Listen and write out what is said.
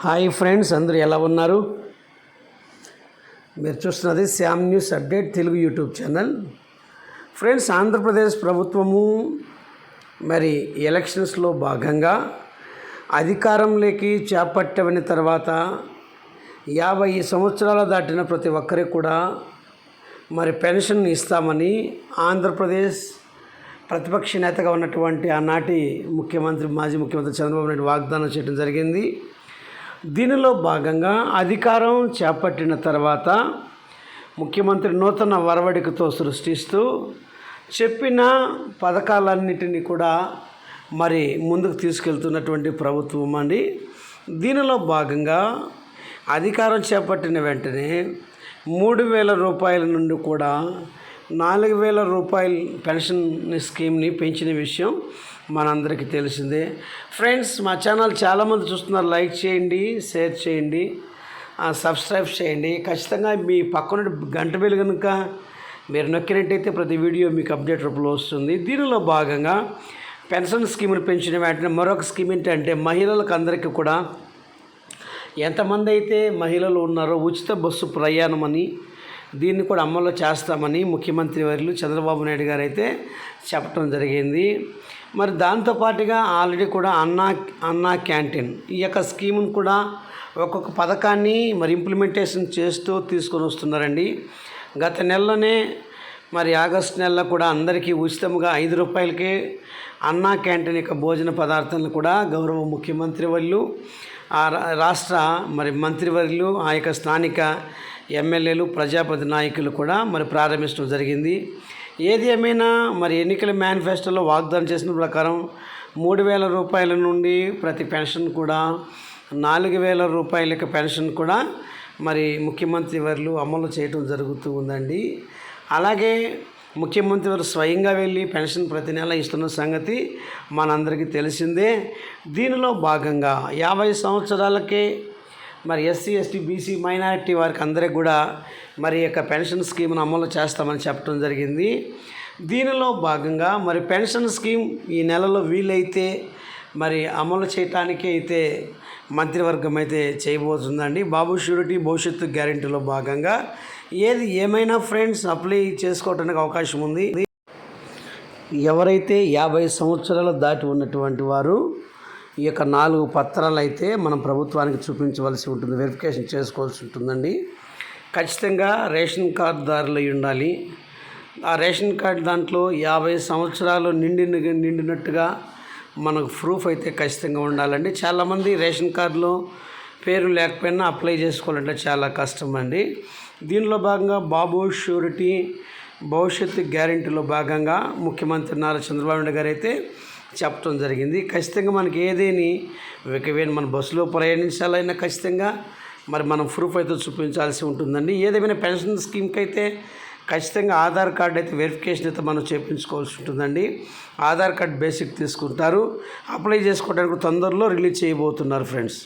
Hi friends అందరూ ఎలా ఉన్నారు? మీరు చూస్తున్నది Shyam news update Telugu YouTube channel. Friends Andhra Pradesh ప్రభుత్వము మరి ఎలక్షన్స్లో భాగంగా అధికారంలోకి చేపట్టవని తర్వాత యాభై సంవత్సరాలు దాటిన ప్రతి ఒక్కరికి కూడా మరి పెన్షన్ ఇస్తామని ఆంధ్రప్రదేశ్ ప్రతిపక్ష నేతగా ఉన్నటువంటి ఆనాటి ముఖ్యమంత్రి మాజీ ముఖ్యమంత్రి చంద్రబాబు నాయుడు వాగ్దానం చేయడం జరిగింది. దీనిలో భాగంగా అధికారం చేపట్టిన తర్వాత ముఖ్యమంత్రి నూతన వరవడికతో సృష్టిస్తూ చెప్పిన పథకాలన్నిటినీ కూడా మరి ముందుకు తీసుకెళ్తున్నటువంటి ప్రభుత్వం అండి. దీనిలో భాగంగా అధికారం చేపట్టిన వెంటనే మూడు వేల రూపాయల నుండి కూడా నాలుగు వేల రూపాయల పెన్షన్ స్కీమ్ని పెంచిన విషయం మనందరికీ తెలిసిందే. ఫ్రెండ్స్ మా ఛానల్ చాలామంది చూస్తున్నారు. లైక్ చేయండి షేర్ చేయండి సబ్స్క్రైబ్ చేయండి. ఖచ్చితంగా మీ పక్కన గంట బెల్ కనుక మీరు నొక్కినట్టయితే ప్రతి వీడియో మీకు అప్డేట్ రూపంలో వస్తుంది. దీనిలో భాగంగా పెన్షన్ స్కీమ్ని పెంచిన వెంటనే మరొక స్కీమ్ ఏంటంటే మహిళలకు అందరికీ కూడా ఎంతమంది అయితే మహిళలు ఉన్నారో ఉచిత బస్సు ప్రయాణం అని దీన్ని కూడా అమలు చేస్తామని ముఖ్యమంత్రి వర్యులు చంద్రబాబు నాయుడు గారు అయితే చెప్పడం జరిగింది. మరి దాంతోపాటుగా ఆల్రెడీ కూడా అన్నా అన్నా క్యాంటీన్ ఈ యొక్క స్కీమ్ను కూడా ఒక్కొక్క పథకాన్ని మరి ఇంప్లిమెంటేషన్ చేస్తూ తీసుకొని వస్తున్నారండి. గత నెలలోనే మరి ఆగస్టు నెలలో కూడా అందరికీ ఉచితంగా ఐదు రూపాయలకే అన్నా క్యాంటీన్ యొక్క భోజన పదార్థాలను కూడా గౌరవ ముఖ్యమంత్రి వాళ్ళు ఆ రాష్ట్ర మరి మంత్రివర్యులు ఆ యొక్క స్థానిక ఎమ్మెల్యేలు ప్రజాప్రతి నాయకులు కూడా మరి ప్రారంభించడం జరిగింది. ఏది ఏమైనా మరి ఎన్నికల మేనిఫెస్టోలో వాగ్దానం చేసిన ప్రకారం మూడు వేల రూపాయల నుండి ప్రతి పెన్షన్ కూడా నాలుగు వేల రూపాయల పెన్షన్ కూడా మరి ముఖ్యమంత్రి వారు అమలు చేయడం జరుగుతూ ఉందండి. అలాగే ముఖ్యమంత్రి వారు స్వయంగా వెళ్ళి పెన్షన్ ప్రతి నెల ఇస్తున్న సంగతి మనందరికీ తెలిసిందే. దీనిలో భాగంగా యాభై సంవత్సరాలకే మరి ఎస్సీ ఎస్టీ బీసీ మైనారిటీ వారికి అందరికి కూడా మరి యొక్క పెన్షన్ స్కీమ్ను అమలు చేస్తామని చెప్పడం జరిగింది. దీనిలో భాగంగా మరి పెన్షన్ స్కీమ్ ఈ నెలలో వీలైతే మరి అమలు చేయటానికి అయితే మంత్రివర్గం అయితే చేయబోతుందండి. బాబు షూరిటీ భవిష్యత్తు గ్యారెంటీలో భాగంగా ఏది ఏమైనా ఫ్రెండ్స్ అప్లై చేసుకోవడానికి అవకాశం ఉంది. ఎవరైతే యాభై సంవత్సరాలు దాటి ఉన్నటువంటి వారు ఈ యొక్క నాలుగు పత్రాలు అయితే మనం ప్రభుత్వానికి చూపించవలసి ఉంటుంది వెరిఫికేషన్ చేసుకోవాల్సి ఉంటుందండి. ఖచ్చితంగా రేషన్ కార్డుదారులు అయి ఉండాలి. ఆ రేషన్ కార్డు దాంట్లో యాభై సంవత్సరాలు నిండిన నిండినట్టుగా మనకు ప్రూఫ్ అయితే ఖచ్చితంగా ఉండాలండి. చాలామంది రేషన్ కార్డులో పేరు లేకపోయినా అప్లై చేసుకోవాలంటే చాలా కష్టం అండి దీనిలో భాగంగా బాబు షూరిటీ భవిష్యత్తు గ్యారెంటీలో భాగంగా ముఖ్యమంత్రి నారా చంద్రబాబు నాయుడు గారు అయితే చెప్పడం జరిగింది. ఖచ్చితంగా మనకి ఏదేని ఒకవేళ మన బస్సులో ప్రయాణించాలైనా ఖచ్చితంగా మరి మనం ప్రూఫ్ అయితే చూపించాల్సి ఉంటుందండి. ఏదేమైనా పెన్షన్ స్కీమ్కి అయితే ఖచ్చితంగా ఆధార్ కార్డు అయితే వెరిఫికేషన్ అయితే మనం చేయించుకోవాల్సి ఉంటుందండి. ఆధార్ కార్డ్ బేసిక్ తీసుకుంటారు. అప్లై చేసుకోవడానికి తొందరలో రిలీజ్ చేయబోతున్నారు ఫ్రెండ్స్.